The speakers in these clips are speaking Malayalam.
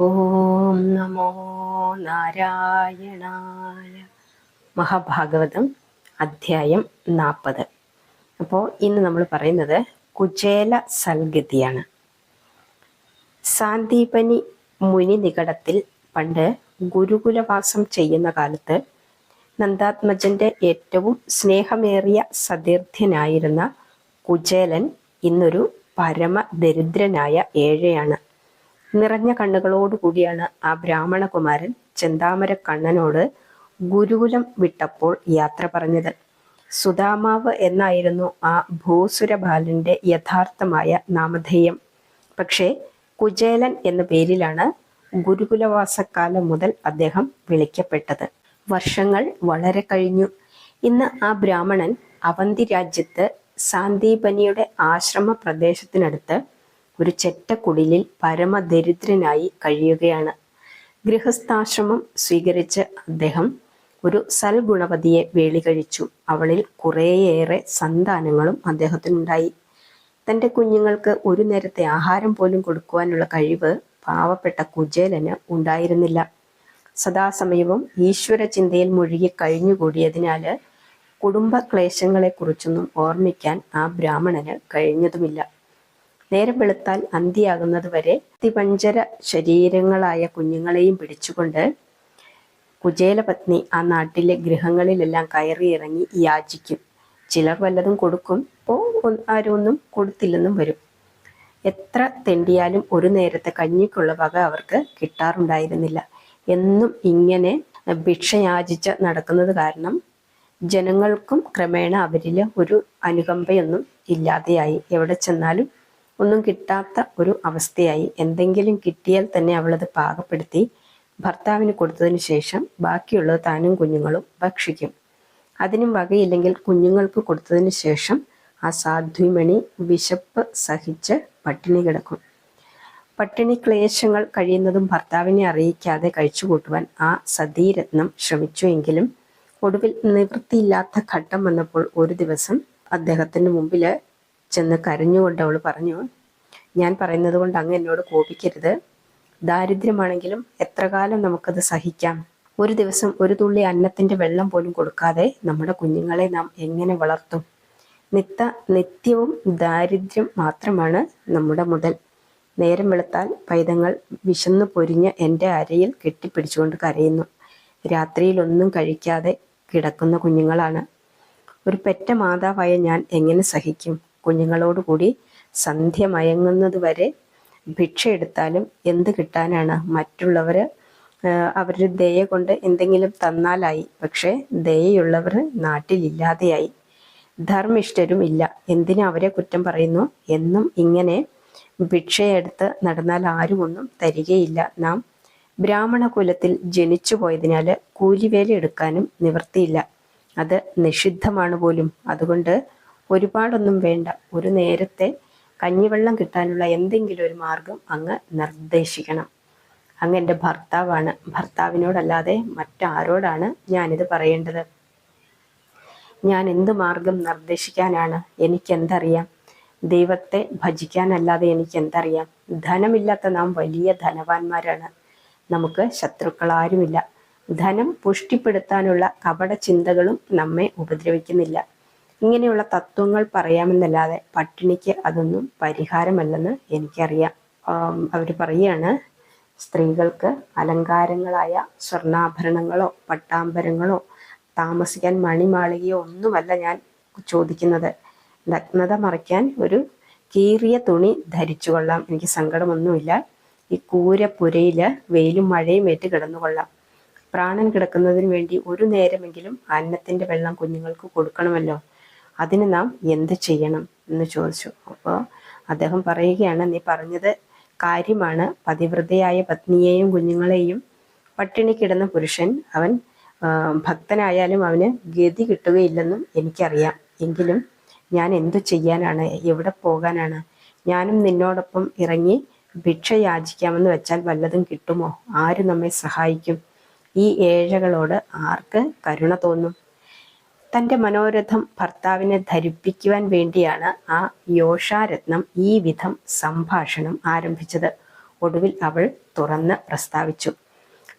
ഓം നമോ നാരായണായ. മഹാഭാഗവതം അധ്യായം നാൽപ്പത് അപ്പോൾ ഇന്ന് നമ്മൾ പറയുന്നത് കുചേല സൽഗതിയാണ്. സാന്ദീപനി മുനി നികടത്തിൽ പണ്ട് ഗുരുകുലവാസം ചെയ്യുന്ന കാലത്ത് നന്ദാത്മജന്റെ ഏറ്റവും സ്നേഹമേറിയ സതീർത്ഥ്യനായിരുന്ന കുചേലൻ ഇന്നൊരു പരമ ദരിദ്രനായ ഏഴയാണ്. നിറഞ്ഞ കണ്ണുകളോടുകൂടിയാണ് ആ ബ്രാഹ്മണകുമാരൻ ചെന്താമര കണ്ണനോട് ഗുരുകുലം വിട്ടപ്പോൾ യാത്ര പറഞ്ഞത്. സുധാമാവ് എന്നായിരുന്നു ആ ഭൂസുരബാലന്റെ യഥാർത്ഥമായ നാമധേയം. പക്ഷേ കുചേലൻ എന്ന പേരിലാണ് ഗുരുകുലവാസക്കാലം മുതൽ അദ്ദേഹം വിളിക്കപ്പെട്ടത്. വർഷങ്ങൾ വളരെ കഴിഞ്ഞു. ഇന്ന് ആ ബ്രാഹ്മണൻ അവന്തി രാജ്യത്ത് സാന്ദീപനിയുടെ ആശ്രമ പ്രദേശത്തിനടുത്ത് ഒരു ചെറ്റക്കുടിലിൽ പരമദരിദ്രനായി കഴിയുകയാണ്. ഗൃഹസ്ഥാശ്രമം സ്വീകരിച്ച അദ്ദേഹം ഒരു സൽഗുണവതിയെ വേളി കഴിച്ചു. അവളിൽ കുറേയേറെ സന്താനങ്ങളും അദ്ദേഹത്തിനുണ്ടായി. തന്റെ കുഞ്ഞുങ്ങൾക്ക് ഒരു നേരത്തെ ആഹാരം പോലും കൊടുക്കുവാനുള്ള കഴിവ് പാവപ്പെട്ട കുചേലന് ഉണ്ടായിരുന്നില്ല. സദാസമയവും ഈശ്വര ചിന്തയിൽ മുഴുകി കഴിഞ്ഞുകൂടിയതിനാൽ കുടുംബ ക്ലേശങ്ങളെക്കുറിച്ചൊന്നും ഓർമ്മിക്കാൻ ആ ബ്രാഹ്മണന് കഴിഞ്ഞതുമില്ല. നേരം വെളുത്താൽ അന്തിയാകുന്നത് വരെ തിപഞ്ചര ശരീരങ്ങളായ കുഞ്ഞുങ്ങളെയും പിടിച്ചുകൊണ്ട് കുചേലപത്നി ആ നാട്ടിലെ ഗൃഹങ്ങളിലെല്ലാം കയറി ഇറങ്ങി യാചിക്കും. ചിലർ വല്ലതും കൊടുക്കും ഇപ്പോൾ ആരും ഒന്നും കൊടുത്തില്ലെന്നും വരും. എത്ര തെണ്ടിയാലും ഒരു നേരത്തെ കഞ്ഞിക്കുള്ള വക അവർക്ക് കിട്ടാറുണ്ടായിരുന്നില്ല. എന്നും ഇങ്ങനെ ഭിക്ഷ യാചിച്ച് നടക്കുന്നത് കാരണം ജനങ്ങൾക്കും ക്രമേണ അവരിൽ ഒരു അനുകമ്പയൊന്നും ഇല്ലാതെയായി. എവിടെ ചെന്നാലും ഒന്നും കിട്ടാത്ത ഒരു അവസ്ഥയായി. എന്തെങ്കിലും കിട്ടിയാൽ തന്നെ അവളത് പാകപ്പെടുത്തി ഭർത്താവിന് കൊടുത്തതിന് ശേഷം ബാക്കിയുള്ളത് താനും കുഞ്ഞുങ്ങളും ഭക്ഷിക്കും. അതിനും വകയില്ലെങ്കിൽ കുഞ്ഞുങ്ങൾക്ക് കൊടുത്തതിന് ശേഷം ആ സാധ്വിമണി വിശപ്പ് സഹിച്ച് പട്ടിണി കിടക്കും. പട്ടിണി ക്ലേശങ്ങൾ കഴിയുന്നതും ഭർത്താവിനെ അറിയിക്കാതെ കഴിച്ചുകൂട്ടുവാൻ ആ സതീരത്നം ശ്രമിച്ചുവെങ്കിലും ഒടുവിൽ നിവൃത്തിയില്ലാത്ത ഘട്ടം വന്നപ്പോൾ ഒരു ദിവസം അദ്ദേഹത്തിന് മുമ്പിൽ ചെന്ന് കരഞ്ഞുകൊണ്ട് അവൾ പറഞ്ഞു ഞാൻ പറയുന്നത് കൊണ്ട് അങ്ങ് എന്നോട് കോപിക്കരുത്. ദാരിദ്ര്യമാണെങ്കിലും എത്ര കാലം നമുക്കത് സഹിക്കാം. ഒരു ദിവസം ഒരു തുള്ളി അന്നത്തിന്റെ വെള്ളം പോലും കൊടുക്കാതെ നമ്മുടെ കുഞ്ഞുങ്ങളെ നാം എങ്ങനെ വളർത്തും? നിത്ത നിത്യവും ദാരിദ്ര്യം മാത്രമാണ് നമ്മുടെ മുതൽ. നേരം വെളുത്താൽ പൈതങ്ങൾ വിശന്നു പൊരിഞ്ഞ് എന്റെ അരയിൽ കെട്ടിപ്പിടിച്ചുകൊണ്ട് കരയുന്നു. രാത്രിയിലൊന്നും കഴിക്കാതെ കിടക്കുന്ന കുഞ്ഞുങ്ങളാണ്. ഒരു പെറ്റ മാതാവായ ഞാൻ എങ്ങനെ സഹിക്കും? കുഞ്ഞുങ്ങളോടുകൂടി സന്ധ്യ മയങ്ങുന്നത് വരെ ഭിക്ഷ എടുത്താലും എന്ത് കിട്ടാനാണ്? മറ്റുള്ളവർ അവരുടെ ദയ കൊണ്ട് എന്തെങ്കിലും തന്നാലായി. പക്ഷേ ദയയുള്ളവർ നാട്ടിലില്ലാതെയായി. ധർമ്മിഷ്ഠരും ഇല്ല. എന്തിനു അവരെ കുറ്റം പറയുന്നു? എന്നും ഇങ്ങനെ ഭിക്ഷയെടുത്ത് നടന്നാൽ ആരും ഒന്നും തരികയില്ല. നാം ബ്രാഹ്മണ കുലത്തിൽ ജനിച്ചു പോയതിനാൽ കൂലിവേല എടുക്കാനും നിവൃത്തിയില്ല. അത് നിഷിദ്ധമാണ് പോലും. അതുകൊണ്ട് ഒരുപാടൊന്നും വേണ്ട. ഒരു നേരത്തെ കഞ്ഞിവെള്ളം കിട്ടാനുള്ള എന്തെങ്കിലും ഒരു മാർഗം അങ്ങ് നിർദ്ദേശിക്കണം. അങ്ങ് എന്റെ ഭർത്താവാണ്. ഭർത്താവിനോടല്ലാതെ മറ്റാരോടാണ് ഞാനിത് പറയേണ്ടത്? ഞാൻ എന്ത് മാർഗം നിർദ്ദേശിക്കാനാണ്? എനിക്കെന്തറിയാം? ദൈവത്തെ ഭജിക്കാനല്ലാതെ എനിക്കെന്തറിയാം? ധനമില്ലാത്ത നാം വലിയ ധനവാന്മാരാണ്. നമുക്ക് ശത്രുക്കളാരുമില്ല. ധനം പുഷ്ടിപ്പെടുത്താനുള്ള കപട ചിന്തകളും നമ്മെ ഉപദ്രവിക്കുന്നില്ല. ഇങ്ങനെയുള്ള തത്വങ്ങൾ പറയാമെന്നല്ലാതെ പട്ടിണിക്ക് അതൊന്നും പരിഹാരമല്ലെന്ന് എനിക്കറിയാം. അവർ പറയുകയാണ് സ്ത്രീകൾക്ക് അലങ്കാരങ്ങളായ സ്വർണാഭരണങ്ങളോ പട്ടാമ്പരങ്ങളോ താമസിക്കാൻ മണിമാളികയോ ഒന്നുമല്ല ഞാൻ ചോദിക്കുന്നത്. നഗ്നത മറയ്ക്കാൻ ഒരു കീറിയ തുണി ധരിച്ചു കൊള്ളാം എനിക്ക് സങ്കടമൊന്നുമില്ല. ഈ കൂരപ്പുരയിൽ വെയിലും മഴയും ഏറ്റ് കിടന്നുകൊള്ളാം. പ്രാണൻ കിടക്കുന്നതിന് വേണ്ടി ഒരു നേരമെങ്കിലും അന്നത്തിന്റെ വെള്ളം കുഞ്ഞുങ്ങൾക്ക് കൊടുക്കണമല്ലോ. അതിന് നാം എന്ത് ചെയ്യണം എന്ന് ചോദിച്ചു. അപ്പോൾ അദ്ദേഹം പറയുകയാണ് നീ പറഞ്ഞത് കാര്യമാണ്. പതിവ്രതയായ പത്നിയെയും കുഞ്ഞുങ്ങളെയും പട്ടിണി കിടന്ന പുരുഷൻ അവൻ ഭക്തനായാലും അവന് ഗതി കിട്ടുകയില്ലെന്നും എനിക്കറിയാം. എങ്കിലും ഞാൻ എന്തു ചെയ്യാനാണ്? എവിടെ പോകാനാണ്? ഞാനും നിന്നോടൊപ്പം ഇറങ്ങി ഭിക്ഷ യാചിക്കാമെന്ന് വെച്ചാൽ വല്ലതും കിട്ടുമോ? ആര് നമ്മെ സഹായിക്കും? ഈ ഏഴകളോട് ആർക്ക് കരുണ തോന്നും? തന്റെ മനോരഥം ഭർത്താവിനെ ധരിപ്പിക്കുവാൻ വേണ്ടിയാണ് ആ യോഷാരത്നം ഈ വിധം സംഭാഷണം ആരംഭിച്ചത്. ഒടുവിൽ അവൾ തുറന്ന് പ്രസ്താവിച്ചു.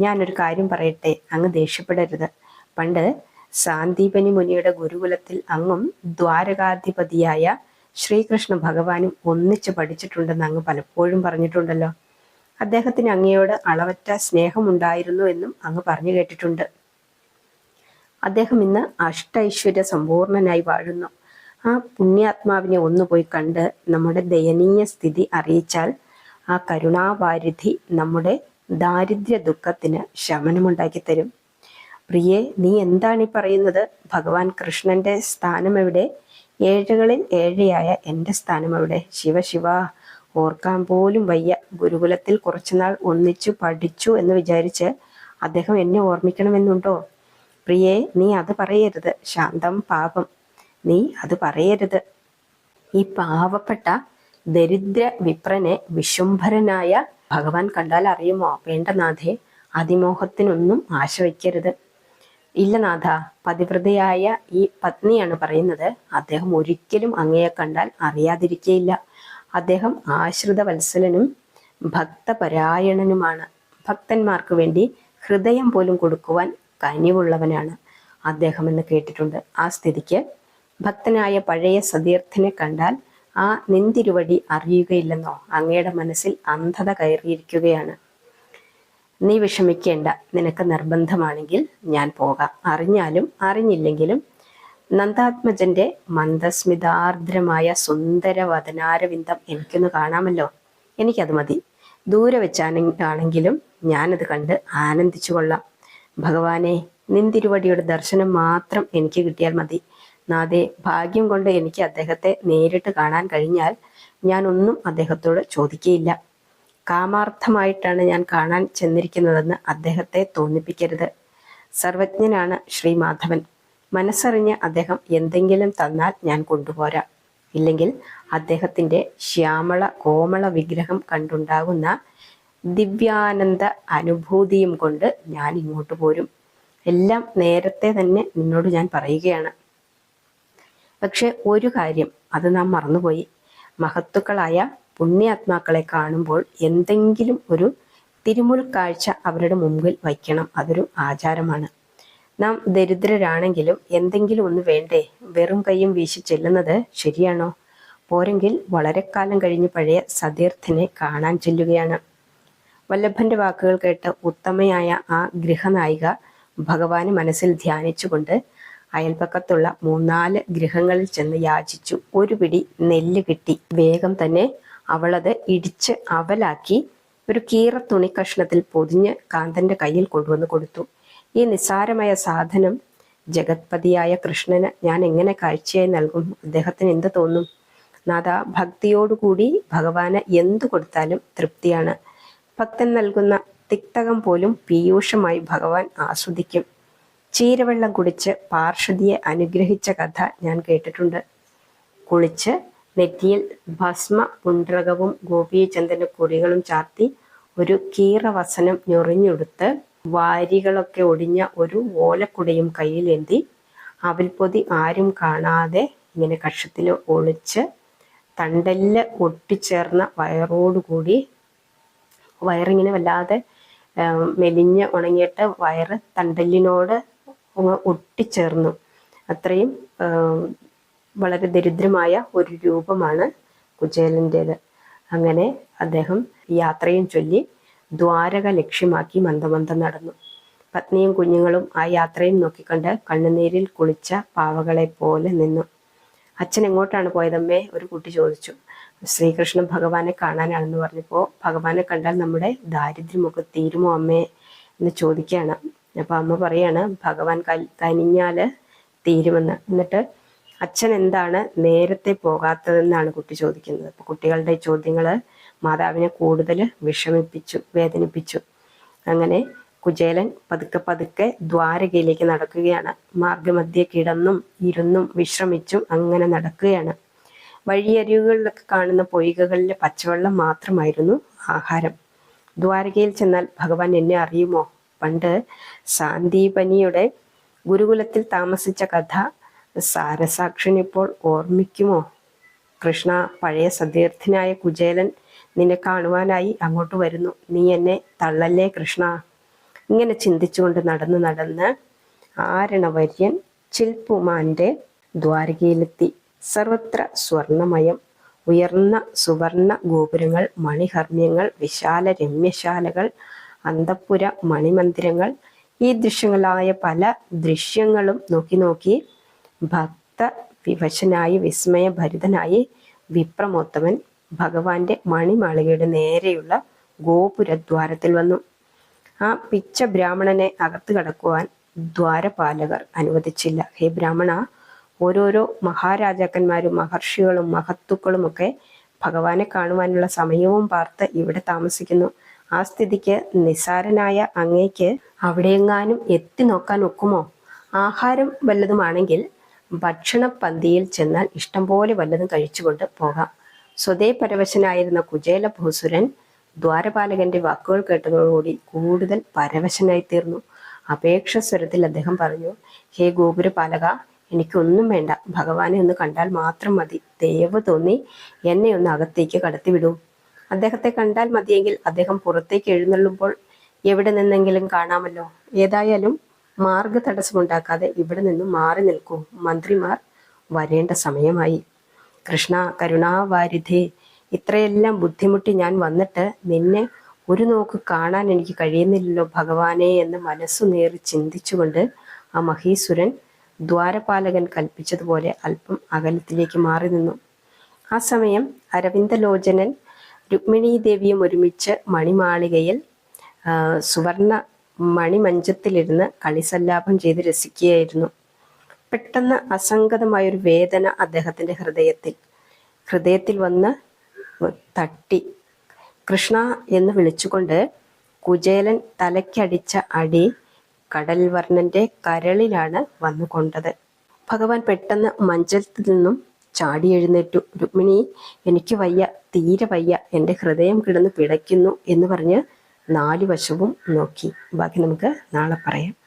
ഞാനൊരു കാര്യം പറയട്ടെ അങ്ങ് ദേഷ്യപ്പെടരുത്. പണ്ട് സാന്ദീപനി മുനിയുടെ ഗുരുകുലത്തിൽ അങ്ങും ദ്വാരകാധിപതിയായ ശ്രീകൃഷ്ണ ഭഗവാനും ഒന്നിച്ച് പഠിച്ചിട്ടുണ്ടെന്ന് അങ്ങ് പലപ്പോഴും പറഞ്ഞിട്ടുണ്ടല്ലോ. അദ്ദേഹത്തിന് അങ്ങയോട് അളവറ്റ സ്നേഹമുണ്ടായിരുന്നു എന്നും അങ്ങ് പറഞ്ഞു കേട്ടിട്ടുണ്ട്. അദ്ദേഹം ഇന്ന് അഷ്ടൈശ്വര്യ സമ്പൂർണനായി വാഴുന്നു. ആ പുണ്യാത്മാവിനെ ഒന്നു പോയി കണ്ട് നമ്മുടെ ദയനീയ സ്ഥിതി അറിയിച്ചാൽ ആ കരുണാവാരിധി നമ്മുടെ ദാരിദ്ര്യ ദുഃഖത്തിന് ശമനമുണ്ടാക്കി തരും. പ്രിയെ നീ എന്താണ് ഈ പറയുന്നത്? ഭഗവാൻ കൃഷ്ണന്റെ സ്ഥാനം എവിടെ? ഏഴകളിൽ ഏഴയായ എന്റെ സ്ഥാനം എവിടെ? ശിവ ശിവ ഓർക്കാൻ പോലും വയ്യ. ഗുരുകുലത്തിൽ കുറച്ചുനാൾ ഒന്നിച്ചു പഠിച്ചു എന്ന് വിചാരിച്ച് അദ്ദേഹം എന്നെ ഓർമ്മിക്കണമെന്നുണ്ടോ? പ്രിയേ നീ അത് പറയരുത്. ശാന്തം പാപം. നീ അത് പറയരുത്. ഈ പാവപ്പെട്ട ദരിദ്ര വിപ്രനെ വിശുംഭരനായ ഭഗവാൻ കണ്ടാൽ അറിയുമോ? വേണ്ട നാഥെ അതിമോഹത്തിനൊന്നും ആശവയ്ക്കരുത് ഇല്ല നാഥ പതിവ്രതയായ ഈ പത്നിയാണ് പറയുന്നത്. അദ്ദേഹം ഒരിക്കലും അങ്ങയെ കണ്ടാൽ അറിയാതിരിക്കയില്ല. അദ്ദേഹം ആശ്രിത വത്സലനും ഭക്തപരായണനുമാണ്. ഭക്തന്മാർക്ക് വേണ്ടി ഹൃദയം പോലും കൊടുക്കുവാൻ കനിവുള്ളവനാണ്. അദ്ദേഹം എന്ന് കേട്ടിട്ടുണ്ട്. ആ സ്ഥിതിക്ക് ഭക്തനായ പഴയ സതീർത്ഥനെ കണ്ടാൽ ആ നിന്തിരുവടി അറിയുകയില്ലെന്നോ അങ്ങയുടെ മനസ്സിൽ അന്ധത കയറിയിരിക്കുകയാണ്. നീ വിഷമിക്കേണ്ട. നിനക്ക് നിർബന്ധമാണെങ്കിൽ ഞാൻ പോകാം. അറിഞ്ഞാലും അറിഞ്ഞില്ലെങ്കിലും നന്ദാത്മജന്റെ മന്ദസ്മിതാർദ്രമായ സുന്ദര വദനാരവിന്ദം എനിക്കൊന്ന് കാണാമല്ലോ. എനിക്കത് മതി. ദൂരെ വെച്ചാണെങ്കിലും ഞാനത് കണ്ട് ആനന്ദിച്ചു കൊള്ളാം ഭഗവാനെ നിന്തിരുവടിയുടെ ദർശനം മാത്രം എനിക്ക് കിട്ടിയാൽ മതി. നാദേ ഭാഗ്യം കൊണ്ട് എനിക്ക് അദ്ദേഹത്തെ നേരിട്ട് കാണാൻ കഴിഞ്ഞാൽ ഞാൻ ഒന്നും അദ്ദേഹത്തോട് ചോദിക്കുകയില്ല കാമാർത്ഥമായിട്ടാണ് ഞാൻ കാണാൻ ചെന്നിരിക്കുന്നതെന്ന് അദ്ദേഹത്തെ തോന്നിപ്പിക്കരുത്. സർവജ്ഞനാണ് ശ്രീ മാധവൻ മനസ്സറിഞ്ഞ് അദ്ദേഹം എന്തെങ്കിലും തന്നാൽ ഞാൻ കൊണ്ടുപോരാ. ഇല്ലെങ്കിൽ അദ്ദേഹത്തിന്റെ ശ്യാമള കോമള വിഗ്രഹം കണ്ടുണ്ടാകുന്ന ദിവ്യാനന്ദ അനുഭൂതിയും കൊണ്ട് ഞാൻ ഇങ്ങോട്ട് പോരും. എല്ലാം നേരത്തെ തന്നെ നിന്നോട് ഞാൻ പറയുകയാണ്. പക്ഷെ ഒരു കാര്യം അത് നാം മറന്നുപോയി. മഹത്തുക്കളായ പുണ്യാത്മാക്കളെ കാണുമ്പോൾ എന്തെങ്കിലും ഒരു തിരുമുൽ കാഴ്ച അവരുടെ മുമ്പിൽ വയ്ക്കണം. അതൊരു ആചാരമാണ്. നാം ദരിദ്രരാണെങ്കിലും എന്തെങ്കിലും ഒന്ന് വേണ്ടേ? വെറും കൈയും വീശി ചെല്ലുന്നത് ശരിയാണോ? പോരെങ്കിൽ വളരെ കാലം കഴിഞ്ഞ് പഴയ സതീർത്ഥനെ കാണാൻ ചെല്ലുകയാണ്. വല്ലഭന്റെ വാക്കുകൾ കേട്ട് ഉത്തമയായ ആ ഗൃഹനായിക ഭഗവാന് മനസ്സിൽ ധ്യാനിച്ചുകൊണ്ട് അയൽപക്കത്തുള്ള മൂന്നാൽ ഗൃഹങ്ങളിൽ ചെന്ന് യാചിച്ചു. ഒരു പിടി നെല്ല് കിട്ടി. വേഗം തന്നെ അവളത് ഇടിച്ച് അവലാക്കി ഒരു കീറ തുണി കഷ്ണത്തിൽ പൊതിഞ്ഞ് കാന്തന്റെ കയ്യിൽ കൊണ്ടുവന്ന് കൊടുത്തു. ഈ നിസ്സാരമായ സാധനം ജഗത്പതിയായ കൃഷ്ണന് ഞാൻ എങ്ങനെ കാഴ്ചയായി നൽകും? അദ്ദേഹത്തിന് എന്ത് തോന്നും? നാഥ ഭക്തിയോടുകൂടി ഭഗവാന് എന്തു കൊടുത്താലും തൃപ്തിയാണ്. ഭക്തൻ നൽകുന്ന തിക്തകം പോലും പീയൂഷമായി ഭഗവാൻ ആസ്വദിക്കും. ചീരവെള്ളം കുടിച്ച് പാർഷദിയെ അനുഗ്രഹിച്ച കഥ ഞാൻ കേട്ടിട്ടുണ്ട്. കുളിച്ച് നെറ്റിയിൽ ഭസ്മ പുണ്ഡ്രകവും ഗോപീചന്ദന കുറികളും ചാർത്തി ഒരു കീറവസനം ഞൊറിഞ്ഞെടുത്ത് വാരികളൊക്കെ ഒടിഞ്ഞ ഒരു ഓലക്കുടയും കയ്യിലേന്തി അവിൽപ്പൊതി ആരും കാണാതെ ഇങ്ങനെ കക്ഷത്തിൽ ഒളിച്ച് തണ്ടൽ ഒട്ടിച്ചേർന്ന വയറോടുകൂടി വയറിങ്ങനെ വല്ലാതെ മെലിഞ്ഞ് ഉണങ്ങിയിട്ട് വയറ് തണ്ടല്ലിനോട് ഒട്ടിച്ചേർന്നു. അത്രയും വളരെ ദരിദ്രമായ ഒരു രൂപമാണ് കുചേലന്റേത് അങ്ങനെ അദ്ദേഹം യാത്രയും ചൊല്ലി ദ്വാരക ലക്ഷ്യമാക്കി മന്ദമന്ദം നടന്നു. പത്നിയും കുഞ്ഞുങ്ങളും ആ യാത്രയും നോക്കിക്കണ്ട് കണ്ണുനീരിൽ കുളിച്ച പാവകളെ പോലെ നിന്നു. അച്ഛൻ എങ്ങോട്ടാണ് പോയതമ്മേ? ഒരു കുട്ടി ചോദിച്ചു. ശ്രീകൃഷ്ണൻ ഭഗവാനെ കാണാനാണെന്ന് പറഞ്ഞപ്പോൾ ഭഗവാനെ കണ്ടാൽ നമ്മുടെ ദാരിദ്ര്യമൊക്കെ തീരുമോ അമ്മേ എന്ന് ചോദിക്കുകയാണ്. അപ്പോൾ അമ്മ പറയാണ് ഭഗവാൻ കനിഞ്ഞാൽ തീരുമെന്ന്. എന്നിട്ട് അച്ഛൻ എന്താണ് നേരത്തെ പോകാത്തതെന്നാണ് കുട്ടി ചോദിക്കുന്നത്. അപ്പോൾ കുട്ടികളുടെ ചോദ്യങ്ങൾ മാതാവിനെ കൂടുതൽ വിഷമിപ്പിച്ചു വേദനിപ്പിച്ചു. അങ്ങനെ കുചേലൻ പതുക്കെ പതുക്കെ ദ്വാരകയിലേക്ക് നടക്കുകയാണ്. മാർഗമധ്യ കിടന്നും ഇരുന്നും വിശ്രമിച്ചും അങ്ങനെ നടക്കുകയാണ്. വഴിയരികുകളിലൊക്കെ കാണുന്ന പൊയ്കകളിലെ പച്ചവെള്ളം മാത്രമായിരുന്നു ആഹാരം. ദ്വാരകയിൽ ചെന്നാൽ ഭഗവാൻ എന്നെ അറിയുമോ? പണ്ട് സാന്ദീപനിയുടെ ഗുരുകുലത്തിൽ താമസിച്ച കഥ സാരസാക്ഷിനിപ്പോൾ ഓർമ്മിക്കുമോ? കൃഷ്ണ പഴയ സതീർത്ഥനായ കുചേലൻ നിന്നെ കാണുവാനായി അങ്ങോട്ട് വരുന്നു. നീ എന്നെ തള്ളല്ലേ കൃഷ്ണ? ഇങ്ങനെ ചിന്തിച്ചുകൊണ്ട് നടന്ന് നടന്ന് ആരണവര്യൻ ചിൽപ്പുമാന്റെ ദ്വാരകയിലെത്തി. സർവത്ര സ്വർണമയം ഉയർന്ന സുവർണ ഗോപുരങ്ങൾ മണിഹർമ്മ്യങ്ങൾ വിശാല രമ്യശാലകൾ അന്തപ്പുര മണിമന്ദിരങ്ങൾ. ഈ ദൃശ്യങ്ങളായ പല ദൃശ്യങ്ങളും നോക്കി നോക്കി ഭക്ത വിവശനായി വിസ്മയഭരിതനായി വിപ്രമോത്തമൻ ഭഗവാന്റെ മണിമാളികയുടെ നേരെയുള്ള ഗോപുരദ്വാരത്തിൽ വന്നു. ആ പിച്ച ബ്രാഹ്മണനെ അകത്തു കടക്കുവാൻ ദ്വാരപാലകർ അനുവദിച്ചില്ല. ഹേ ബ്രാഹ്മണ ഓരോരോ മഹാരാജാക്കന്മാരും മഹർഷികളും മഹത്തുക്കളും ഒക്കെ ഭഗവാനെ കാണുവാനുള്ള സമയവും പാർത്ത് ഇവിടെ താമസിക്കുന്നു. ആ സ്ഥിതിക്ക് നിസാരനായ അങ്ങേക്ക് അവിടെയെങ്ങാനും എത്തി നോക്കാൻ ഒക്കുമോ? ആഹാരം വല്ലതുമാണെങ്കിൽ ഭക്ഷണ പന്തിയിൽ ചെന്നാൽ ഇഷ്ടംപോലെ വല്ലതും കഴിച്ചുകൊണ്ട് പോകാം. സ്വതേ പരവശനായിരുന്ന കുചേല ഭൂസുരൻ ദ്വാരപാലകന്റെ വാക്കുകൾ കേട്ടതോടുകൂടി കൂടുതൽ പരവശനായി തീർന്നു അപേക്ഷ സ്വരത്തിൽ അദ്ദേഹം പറഞ്ഞു ഹേ ഗോപുരപാലക എനിക്കൊന്നും വേണ്ട. ഭഗവാനെ ഒന്ന് കണ്ടാൽ മാത്രം മതി. ദയവ് തോന്നി എന്നെ ഒന്ന് അകത്തേക്ക് കടത്തിവിടൂ. അദ്ദേഹത്തെ കണ്ടാൽ മതിയെങ്കിൽ അദ്ദേഹം പുറത്തേക്ക് എഴുന്നള്ളുമ്പോൾ എവിടെ നിന്നെങ്കിലും കാണാമല്ലോ. ഏതായാലും മാർഗ തടസ്സമുണ്ടാക്കാതെ ഇവിടെ നിന്നും മാറി നിൽക്കൂ. മന്ത്രിമാർ വരേണ്ട സമയമായി. കൃഷ്ണ കരുണാവാരിധേ ഇത്രയെല്ലാം ബുദ്ധിമുട്ടി ഞാൻ വന്നിട്ട് നിന്നെ ഒരു നോക്ക് കാണാൻ എനിക്ക് കഴിയുന്നില്ലല്ലോ ഭഗവാനെ എന്ന് മനസ്സു നേറി ചിന്തിച്ചുകൊണ്ട് ആ മഹീസുരൻ ദ്വാരപാലകൻ കൽപ്പിച്ചതുപോലെ അല്പം അകലത്തിലേക്ക് മാറി നിന്നു. ആ സമയം അരവിന്ദലോചനൻ രുക്മിണീ ദേവിയും ഒരുമിച്ച് മണിമാളികയിൽ സുവർണ മണിമഞ്ചത്തിലിരുന്ന് കളിസല്ലാപം ചെയ്ത് രസിക്കുകയായിരുന്നു. പെട്ടെന്ന് അസംഗതമായൊരു വേദന അദ്ദേഹത്തിന്റെ ഹൃദയത്തിൽ ഹൃദയത്തിൽ വന്ന് തട്ടി. കൃഷ്ണ എന്ന് വിളിച്ചുകൊണ്ട് കുചേലൻ തലയ്ക്കടിച്ച അടി കടൽവർണന്റെ കരളിലാണ് വന്നു കൊണ്ടത് ഭഗവാൻ പെട്ടെന്ന് മഞ്ചത്തിൽ നിന്നും ചാടി എഴുന്നേറ്റു. രുക്മിണി എനിക്ക് വയ്യ തീരെ വയ്യ എന്റെ ഹൃദയം കിടന്ന് പിടയ്ക്കുന്നു എന്ന് പറഞ്ഞ് നാല് വശവും നോക്കി. ബാക്കി നമുക്ക് നാളെ പറയാം.